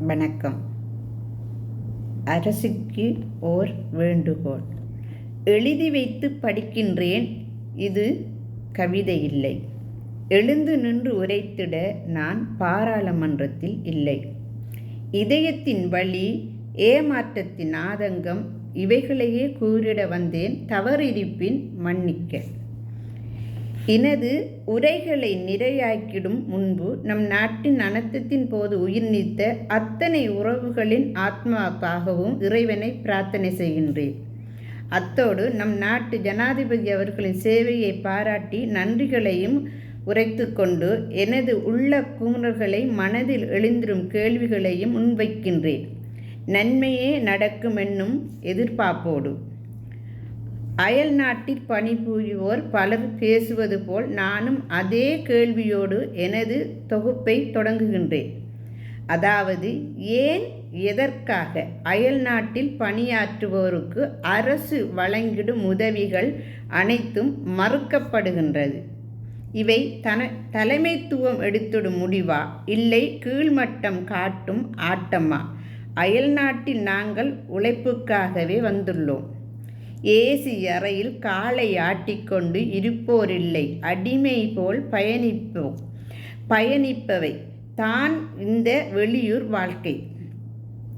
வணக்கம். அரசுக்கு ஓர் வேண்டுகோள். எழுதி வைத்து படிக்கின்றேன் இது கவிதை இல்லை. எழுந்து நின்று உரைத்திட நான் பாராளுமன்றத்தில் இல்லை. இதயத்தின் வழி ஏமாற்றத்தின் ஆதங்கம் இவைகளையே கூறிட வந்தேன் தவறிருப்பின் மன்னிக்க. இனது உரைகளை நிறையாக்கிடும் முன்பு நம் நாட்டின் அனர்த்தத்தின் போது உயிர் நீத்த அத்தனை உறவுகளின் ஆத்மாக்காகவும் இறைவனை பிரார்த்தனை செய்கின்றேன். அத்தோடு நம் நாட்டு ஜனாதிபதி அவர்களின் சேவையை பாராட்டி நன்றிகளையும் உரைத்து கொண்டு எனது உள்ள குமுறல்களை மனதில் எழுந்திரும் கேள்விகளையும் முன்வைக்கின்றேன். நன்மையே நடக்கும் என்னும் எதிர்பார்ப்போடு. அயல் நாட்டில் பணிபுரிவோர் பலர் பேசுவது போல் நானும் அதே கேள்வியோடு எனது தொகுப்பை தொடங்குகின்றேன். அதாவது ஏன் எதற்காக அயல் நாட்டில் பணியாற்றுவோருக்கு அரசு வழங்கிடும் உதவிகள் அனைத்தும் மறுக்கப்படுகின்றது? இவை தன தலைமைத்துவம் எடுத்திடும் முடிவா? இல்லை கீழ்மட்டம் காட்டும் ஆட்டமா? அயல்நாட்டில் நாங்கள் உழைப்புக்காகவே வந்துள்ளோம். ஏசி அறையில் காலை ஆட்டிக்கொண்டு இருப்போரில்லை. அடிமை போல் பயணிப்போம் பயணிப்பவை. தான் இந்த வெளியூர் வாழ்க்கை.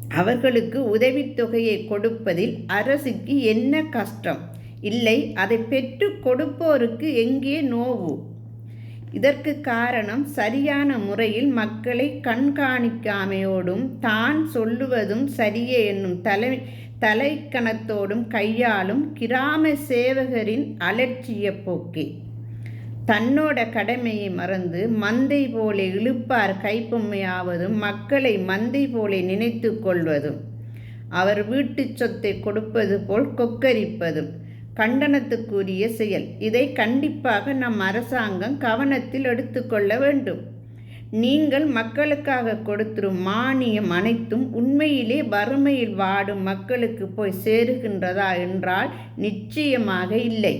அவர்களுக்கு உதவித்தொகையை கொடுப்பதில் அரசுக்கு என்ன கஷ்டம்? இல்லை அதை பெற்று கொடுப்போருக்கு எங்கே நோவு? இதற்கு காரணம் சரியான முறையில் மக்களை கண்காணிக்காமையோடும் தான் சொல்லுவதும் சரியே என்னும் தலை தலைக்கணத்தோடும் கையாளும் கிராம சேவகரின் அலட்சிய போக்கே. தன்னோட கடமையை மறந்து மந்தை போலே இழுப்பார் கைப்பொம்மையாவதும் மக்களை மந்தை போலே நினைத்து கொள்வதும் அவர் வீட்டு சொத்தை கொடுப்பது போல் கொக்கரிப்பதும் கண்டனத்துக்குரிய செயல். இதை கண்டிப்பாக நம் அரசாங்கம் கவனத்தில் எடுத்துக்கொள்ள வேண்டும். நீங்கள் மக்களுக்காக கொடுத்துரும் மானியம் அனைத்தும் உண்மையிலே வறுமையில் வாடும் மக்களுக்கு போய் சேருகின்றதா என்றால் நிச்சயமாக இல்லை.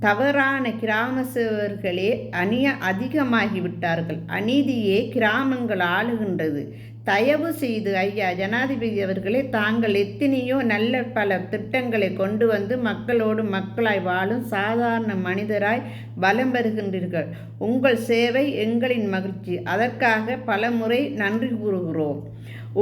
தவறான கிராம சேவர்களே அணிய அதிகமாகிவிட்டார்கள். அநீதியே கிராமங்கள் ஆளுகின்றது. தயவு செய்து ஐயா ஜனாதிபதி அவர்களே தாங்கள் எத்தனையோ நல்ல பல திட்டங்களை கொண்டு வந்து மக்களோடு மக்களாய் வாழும் சாதாரண மனிதராய் பலம் பெறுகின்றீர்கள் உங்கள் சேவை எங்களின் மகிழ்ச்சி. அதற்காக பல முறை நன்றி கூறுகிறோம்.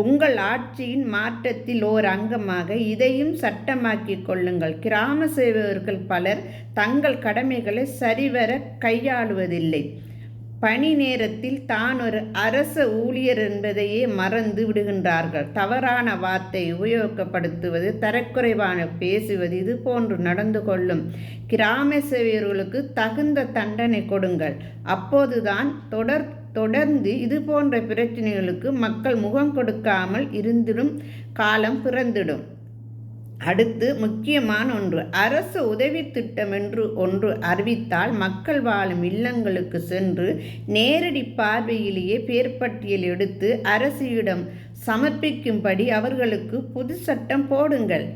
உங்கள் ஆட்சியின் மாற்றத்தில் ஓர் அங்கமாக இதையும் சட்டமாக்கி கொள்ளுங்கள். கிராம சேவகர்கள் பலர் தங்கள் கடமைகளை சரிவர கையாளுவதில்லை. பணி நேரத்தில் தான் ஒரு அரச ஊழியர் என்பதையே மறந்து விடுகின்றார்கள். தவறான வார்த்தை உபயோகப்படுத்துவது தரக்குறைவான பேசுவது இது போன்று நடந்து கொள்ளும் கிராம சேவையர்களுக்கு தகுந்த தண்டனை கொடுங்கள். அப்போதுதான் தொடர் தொடர்ந்து இது போன்ற பிரச்சனைகளுக்கு மக்கள் முகம் கொடுக்காமல் இருந்திடும் காலம் பிறந்திடும். அடுத்து முக்கியமான ஒன்று அரசு உதவி திட்டம் என்று ஒன்று அறிவித்தால் மக்கள் வாழும் இல்லங்களுக்கு சென்று நேரடி பார்வையிலேயே பேர்பட்டியல் எடுத்து அரசியிடம் சமர்ப்பிக்கும்படி அவர்களுக்கு புது சட்டம் போடுங்கள்.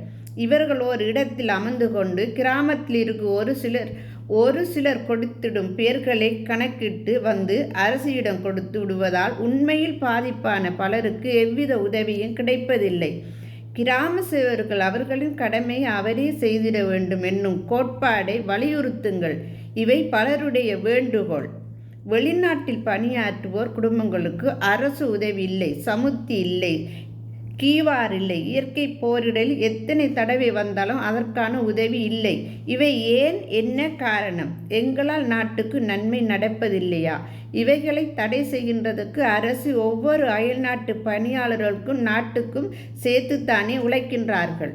இவர்கள் ஒரு இடத்தில் அமர்ந்து கொண்டு கிராமத்தில் இருக்கும் ஒரு சிலர் ஒரு சிலர் கொடுத்திடும் பேர்களை கணக்கிட்டு வந்து அரசியிடம் கொடுத்து விடுவதால் உண்மையில் பாதிப்பான பலருக்கு எவ்வித உதவியும் கிடைப்பதில்லை. கிராம சேவர்கள் அவர்களின் கடமை அவரே செய்திட வேண்டும் என்னும் கோட்பாடை வலியுறுத்துங்கள். இவை பலருடைய வேண்டுகோள். வெளிநாட்டில் பணியாற்றுவோர் குடும்பங்களுக்கு அரசு உதவி இல்லை சமுத்தி இல்லை. கீவார் இல்லை இயற்கை போரிடல் எத்தனை தடவை வந்தாலும் அதற்கான உதவி இல்லை. இவை ஏன்? என்ன காரணம்? எங்களால் நாட்டுக்கு நன்மை நடப்பதில்லையா? இவைகளை தடை செய்கின்றதுக்கு அரசு ஒவ்வொரு அயல்நாட்டு பணியாளர்களுக்கும் நாட்டுக்கும் சேர்த்துத்தானே உழைக்கின்றார்கள்.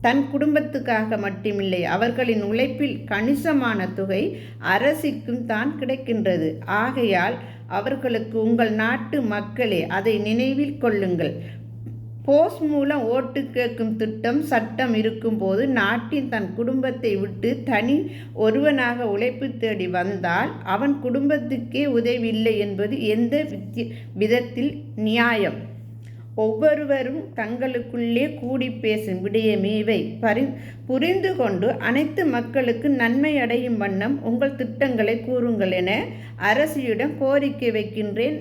தன் குடும்பத்துக்காக மட்டுமில்லை அவர்களின் உழைப்பில் கணிசமான தொகை அரசிக்கும் தான் கிடைக்கின்றது. ஆகையால் அவர்களுக்கு உங்கள் நாட்டு மக்களே அதை நினைவில் கொள்ளுங்கள். போஸ் மூலம் ஓட்டு கேட்கும் திட்டம் சட்டம் இருக்கும்போது நாட்டின் தன் குடும்பத்தை விட்டு தனி ஒருவனாக உழைப்பு தேடி வந்தால் அவன் குடும்பத்துக்கே உதவி இல்லை என்பது எந்த விதத்தில் நியாயம்? ஒவ்வொருவரும் தங்களுக்குள்ளே கூடி பேசும் விடயமே இவை. பரி புரிந்து கொண்டு அனைத்து மக்களுக்கு நன்மை அடையும் வண்ணம் உங்கள் திட்டங்களை கூறுங்கள் என அரசியிடம் கோரிக்கை வைக்கின்றேன்.